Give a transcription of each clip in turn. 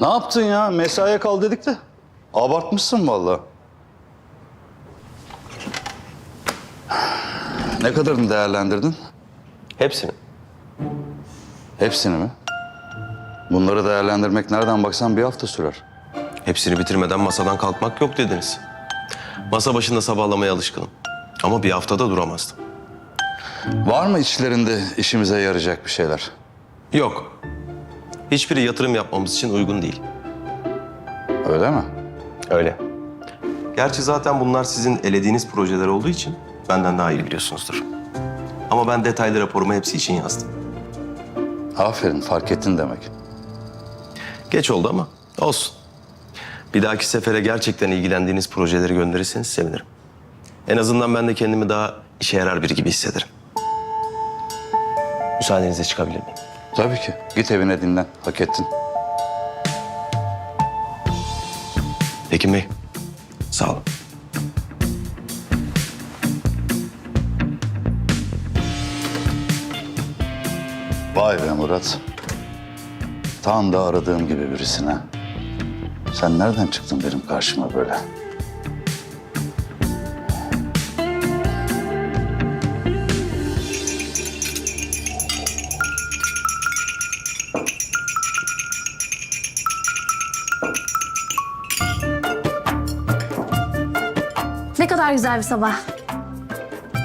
Ne yaptın ya? Mesaiye kal dedik de. Abartmışsın vallahi. Ne kadarını değerlendirdin? Hepsini. Hepsini mi? Bunları değerlendirmek nereden baksan bir hafta sürer. Hepsini bitirmeden masadan kalkmak yok dediniz. Masa başında sabahlamaya alışkınım. Ama bir haftada duramazdım. Var mı içlerinde işimize yarayacak bir şeyler? Yok. Hiçbiri yatırım yapmamız için uygun değil. Öyle mi? Öyle. Gerçi zaten bunlar sizin elediğiniz projeler olduğu için benden daha iyi biliyorsunuzdur. Ama ben detaylı raporumu hepsi için yazdım. Aferin fark ettin demek. Geç oldu ama olsun. Bir dahaki sefere gerçekten ilgilendiğiniz projeleri gönderirseniz sevinirim. En azından ben de kendimi daha işe yarar biri gibi hissederim. Müsaadenizle çıkabilir miyim? Tabii ki. Git evine dinlen. Hak ettin. Ekim Bey, sağ olun. Vay be Murat. Tam da aradığım gibi birisine. Sen nereden çıktın benim karşıma böyle? Kadar güzel bir sabah.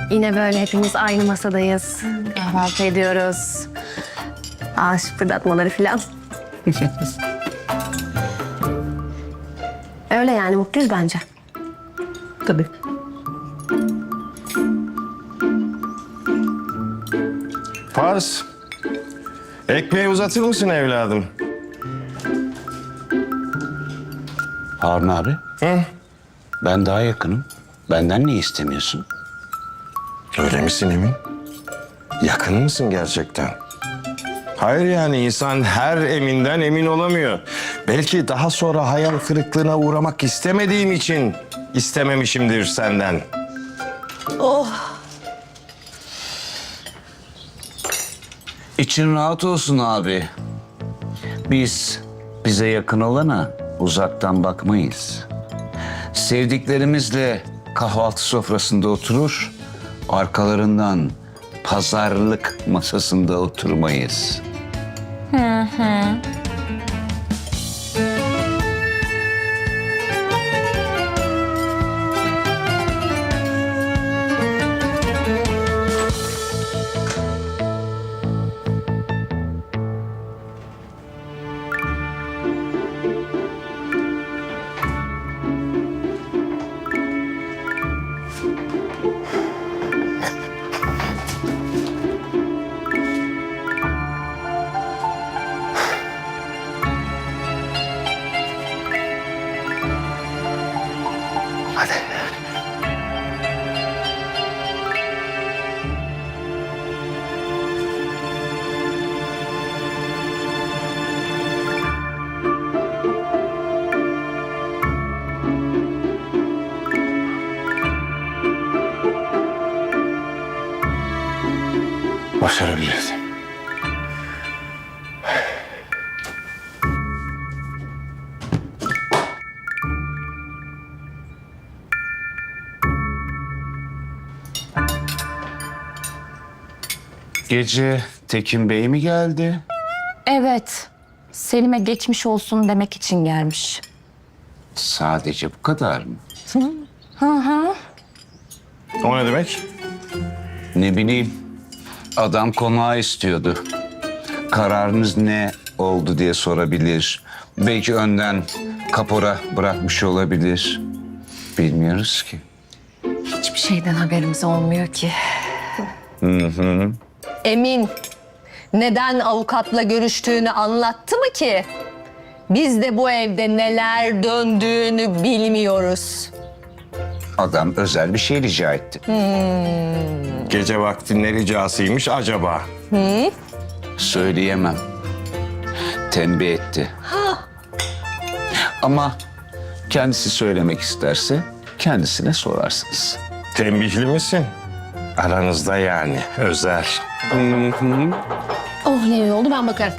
Yine böyle hepimiz aynı masadayız. Kahvaltı ediyoruz. Ağaç fırlatmaları falan. Öyle yani mutluyuz bence. Tabii. Pars. Ekmeği uzatır mısın evladım? Harun abi, Hı? ben daha yakınım. Benden ne istemiyorsun? Öyle misin Emin? Yakın mısın gerçekten? Hayır yani insan her eminden emin olamıyor. Belki daha sonra hayal kırıklığına uğramak istemediğim için istememişimdir senden. İçin rahat olsun abi. Biz bize yakın olana uzaktan bakmayız. Sevdiklerimizle kahvaltı sofrasında oturur, arkalarından pazarlık masasında oturmayız. Başarabiliriz. Gece Tekin Bey mi geldi? Evet. Selim'e geçmiş olsun demek için gelmiş. Sadece bu kadar mı? O ne demek? Ne bileyim. Adam konağı istiyordu. Kararınız ne oldu diye sorabilir. Belki önden kapora bırakmış olabilir. Bilmiyoruz ki. Hiçbir şeyden haberimiz olmuyor ki. Emin neden avukatla görüştüğünü anlattı mı ki? Biz de bu evde neler döndüğünü bilmiyoruz. Adam özel bir şey rica etti. Gece vakti ne ricasıymış acaba? Söyleyemem. Tembih etti. Ama kendisi söylemek isterse kendisine sorarsınız. Tembihli misin? Aranızda yani özel. Oh ne iyi oldu ben bakarım.